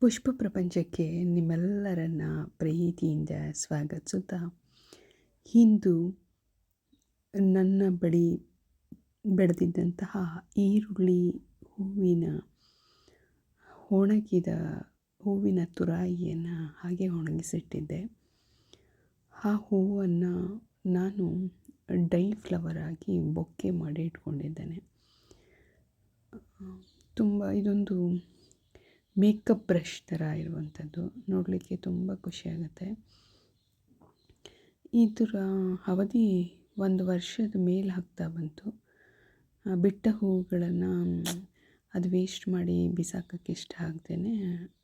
ಪುಷ್ಪ ಪ್ರಪಂಚಕ್ಕೆ ನಿಮ್ಮೆಲ್ಲರನ್ನ ಪ್ರೀತಿಯಿಂದ ಸ್ವಾಗತಿಸುತ್ತಾ ಇಂದು ನನ್ನ ಬಳಿ ಬೆಳೆದಿದ್ದಂತಹ ಈರುಳ್ಳಿ ಹೂವಿನ ಒಣಗಿದ ಹೂವಿನ ತುರಾಯಿಯನ್ನು ಹಾಗೆ ಒಣಗಿಸಿಟ್ಟಿದ್ದೆ. ಆ ಹೂವನ್ನು ನಾನು ಡೈ ಫ್ಲವರ್ ಆಗಿ ಬೊಕ್ಕೆ ಮಾಡಿ ಇಟ್ಕೊಂಡಿದ್ದೇನೆ. ತುಂಬ ಇದೊಂದು ಮೇಕಪ್ ಬ್ರಷ್ ಥರ ಇರುವಂಥದ್ದು ನೋಡಲಿಕ್ಕೆ ತುಂಬ ಖುಷಿಯಾಗುತ್ತೆ. ಇದರ ಅವಧಿ ಒಂದು ವರ್ಷದ ಮೇಲೆ ಹಾಕ್ತಾ ಬಂತು. ಬಿಟ್ಟ ಹೂಗಳನ್ನು ಅದು ವೇಸ್ಟ್ ಮಾಡಿ ಬಿಸಾಕೋಕ್ಕೆ ಇಷ್ಟ ಆಗ್ದೇ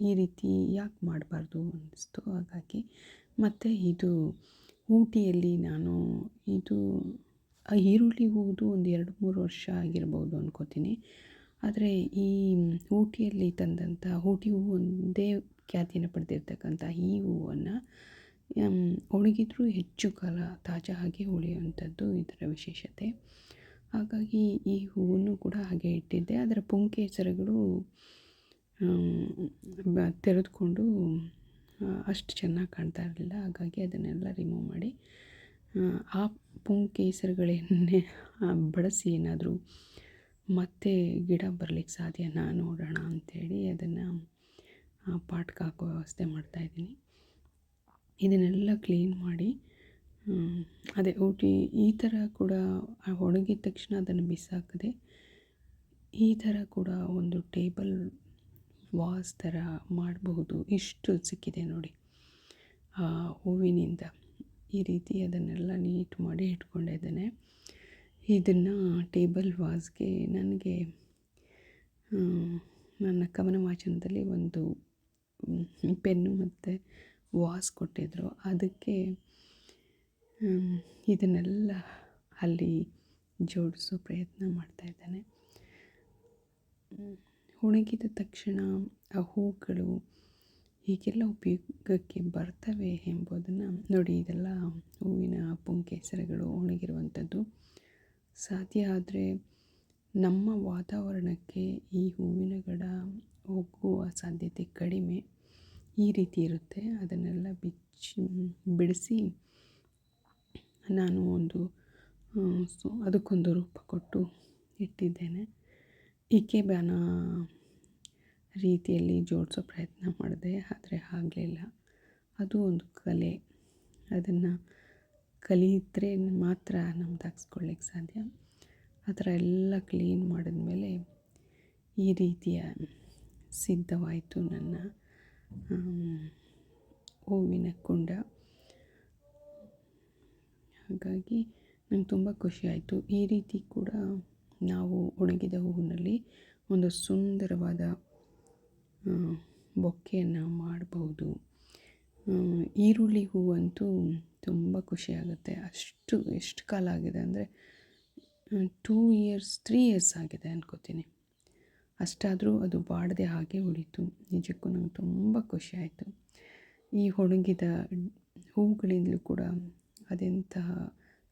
ಈ ರೀತಿ ಯಾಕೆ ಮಾಡಬಾರ್ದು ಅನ್ನಿಸ್ತು. ಹಾಗಾಗಿ ಮತ್ತು ಇದು ಊಟಿಯಲ್ಲಿ ನಾನು ಇದು ಈರುಳ್ಳಿ ಹೂವುದು ಒಂದು ಎರಡು ಮೂರು ವರ್ಷ ಆಗಿರ್ಬೋದು ಅನ್ಕೋತೀನಿ. ಆದರೆ ಈ ಊಟಿಯಲ್ಲಿ ತಂದಂಥ ಊಟಿ ಹೂವು ಒಂದೇ ಖ್ಯಾತಿಯನ್ನು ಪಡೆದಿರ್ತಕ್ಕಂಥ ಈ ಹೂವನ್ನು ಒಣಗಿದ್ರೂ ಹೆಚ್ಚು ಕಾಲ ತಾಜಾ ಹಾಗೆ ಉಳಿಯುವಂಥದ್ದು ಇದರ ವಿಶೇಷತೆ. ಹಾಗಾಗಿ ಈ ಹೂವನ್ನು ಕೂಡ ಹಾಗೆ ಇಟ್ಟಿದ್ದೆ. ಅದರ ಪುಂಕೆ ಹೆಸರುಗಳು ತೆರೆದುಕೊಂಡು ಅಷ್ಟು ಚೆನ್ನಾಗಿ ಕಾಣ್ತಾ ಇರಲಿಲ್ಲ. ಹಾಗಾಗಿ ಅದನ್ನೆಲ್ಲ ರಿಮೂವ್ ಮಾಡಿ, ಆ ಪುಂಕೆ ಬಳಸಿ ಏನಾದರೂ ಮತ್ತೆ ಗಿಡ ಬರಲಿಕ್ಕೆ ಸಾಧ್ಯನಾ ನೋಡೋಣ ಅಂಥೇಳಿ ಅದನ್ನು ಪಾಟ್ಗೆ ಹಾಕೋ ವ್ಯವಸ್ಥೆ ಮಾಡ್ತಾಯಿದ್ದೀನಿ ಇದನ್ನೆಲ್ಲ ಕ್ಲೀನ್ ಮಾಡಿ ಅದೇ ಊಟಿ ಈ ಥರ ಕೂಡ ಒಣಗಿದ ತಕ್ಷಣ ಅದನ್ನು ಬಿಸಾಕದೆ ಈ ಥರ ಕೂಡ ಒಂದು ಟೇಬಲ್ ವಾಸ್ ಥರ ಮಾಡಬಹುದು. ಇಷ್ಟು ಸಿಕ್ಕಿದೆ ನೋಡಿ. ಹೂವಿನಿಂದ ಈ ರೀತಿ ಅದನ್ನೆಲ್ಲ ನೀಟ್ ಮಾಡಿ ಇಟ್ಕೊಂಡಿದ್ದೇನೆ. ಇದನ್ನು ಟೇಬಲ್ ವಾಸ್ಗೆ ನನಗೆ ನನ್ನ ಕವನ ವಾಚನದಲ್ಲಿ ಒಂದು ಪೆನ್ನು ಮತ್ತು ವಾಸ್ ಕೊಟ್ಟಿದ್ದರು ಅದಕ್ಕೆ ಇದನ್ನೆಲ್ಲ ಅಲ್ಲಿ ಜೋಡಿಸೋ ಪ್ರಯತ್ನ ಮಾಡ್ತಾಯಿದ್ದೇನೆ ಒಣಗಿದ ತಕ್ಷಣ ಆ ಹೂಗಳು ಹೀಗೆಲ್ಲ ಉಪಯೋಗಕ್ಕೆ ಬರ್ತವೆ ಎಂಬುದನ್ನು ನೋಡಿ, ಇದೆಲ್ಲ ಹೂವಿನ ಪುಂಕೆಸರಗಳು ಒಣಗಿರುವಂಥದ್ದು. ಸಾಧ್ಯ ಆದರೆ ನಮ್ಮ ವಾತಾವರಣಕ್ಕೆ ಈ ಹೂವಿನ ಗಿಡ ಹೋಗುವ ಸಾಧ್ಯತೆ ಕಡಿಮೆ. ಈ ರೀತಿ ಇರುತ್ತೆ. ಅದನ್ನೆಲ್ಲ ಬಿಚ್ಚಿ, ಬಿಡಿಸಿ ನಾನು ಒಂದು ಸೊ, ಅದಕ್ಕೊಂದು ರೂಪ ಕೊಟ್ಟು ಇಟ್ಟಿದ್ದೇನೆ. ಇಕೆಬಾನ ರೀತಿಯಲ್ಲಿ ಜೋಡಿಸೋ ಪ್ರಯತ್ನ ಮಾಡಿದೆ. ಆದರೆ ಆಗಲಿಲ್ಲ ಅದು ಒಂದು ಕಲೆ. ಅದನ್ನು ಕಲಿತರೆ ಮಾತ್ರ ನಮ್ದು ಹಾಕ್ಸ್ಕೊಳ್ಳಿಕ್ಕೆ ಸಾಧ್ಯ. ಆ ಥರ ಎಲ್ಲ ಕ್ಲೀನ್ ಮಾಡಿದ್ಮೇಲೆ ಈ ರೀತಿಯ ಸಿದ್ಧವಾಯಿತು ನನ್ನ ಹೂವಿನ ಕುಂಡ. ಹಾಗಾಗಿ ನಂಗೆ ತುಂಬ ಖುಷಿಯಾಯಿತು. ಈ ರೀತಿ ಕೂಡ ನಾವು ಒಣಗಿದ ಹೂವಿನಲ್ಲಿ ಒಂದು ಸುಂದರವಾದ ಬೊಕ್ಕೆಯನ್ನು ಮಾಡಬಹುದು ಈರುಳ್ಳಿ ಹೂವಂತೂ ತುಂಬ ಖುಷಿಯಾಗುತ್ತೆ. ಅಷ್ಟು, ಎಷ್ಟು ಕಾಲ ಆಗಿದೆ ಅಂದರೆ ಟೂ ಇಯರ್ಸ್ ತ್ರೀ ಇಯರ್ಸ್ ಆಗಿದೆ ಅಂದ್ಕೋತೀನಿ ಅಷ್ಟಾದರೂ ಅದು ಬಾಡದೆ ಹಾಗೆ ಉಳಿತು. ನಿಜಕ್ಕೂ ನಂಗೆ ತುಂಬ ಖುಷಿಯಾಯಿತು ಈ ಒಣಗಿದ ಹೂಗಳಿಂದಲೂ ಕೂಡ ಅದೆಂತಹ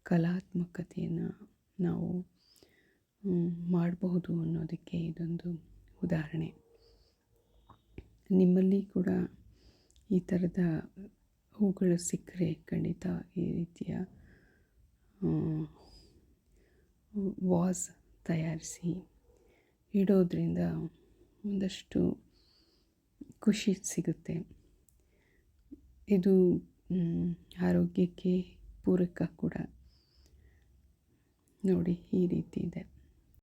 ಕಲಾತ್ಮಕತೆಯನ್ನು ನಾವು ಮಾಡಬಹುದು ಅನ್ನೋದಕ್ಕೆ ಇದೊಂದು ಉದಾಹರಣೆ. ನಿಮ್ಮಲ್ಲಿ ಕೂಡ ಈ ಥರದ ಹೂಗಳು ಸಿಕ್ಕರೆ ಖಂಡಿತ ಈ ರೀತಿಯ ವಾಸ್ ತಯಾರಿಸಿ ಇಡೋದ್ರಿಂದ ಒಂದಷ್ಟು ಖುಷಿ ಸಿಗುತ್ತೆ. ಇದು ಆರೋಗ್ಯಕ್ಕೆ ಪೂರಕ ಕೂಡ. ನೋಡಿ, ಈ ರೀತಿ ಇದೆ.